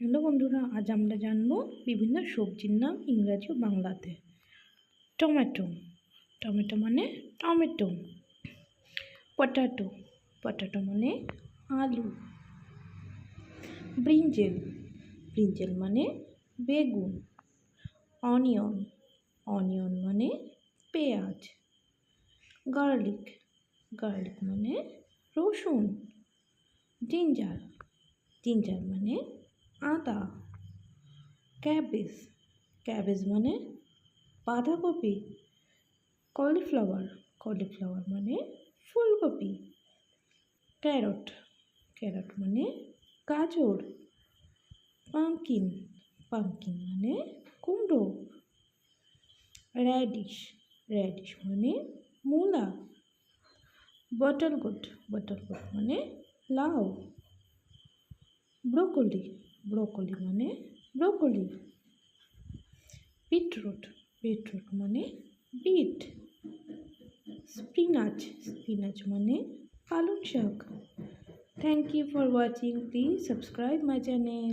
Hello বন্ধুরা, আজ আমরা জানব বিভিন্ন সবজির নাম ইংরাজি ও বাংলাতে। টমেটো। টমেটো মানে টমেটো। পটাটো। পটাটো মানে আলু। ব্রিঞ্জেল। ব্রিঞ্জেল মানে বেগুন। অনিয়ন। অনিয়ন মানে পেঁয়াজ। গার্লিক। গার্লিক মানে রসুন। জিঞ্জার। জিঞ্জার মানে আদা। ক্যাবেজ। ক্যাবেজ মানে বাঁধাকপি। কলিফ্লাওয়ার। কলিফ্লাওয়ার মানে ফুলকপি। ক্যারট। ক্যারট মানে গাজর। পামকিন পামকিন মানে কুমড়ো। র্যাডিশ র্যাডিশ মানে মূলা। বটলগোট বটলগোট মানে লাউ। ব্রোকলি। ব্রোকলি মানে ব্রোকলি বিটরুট বিটরুট মানে বিট স্পিনাচ স্পিনাচ মানে পালং শাক thank you for watching please subscribe my channel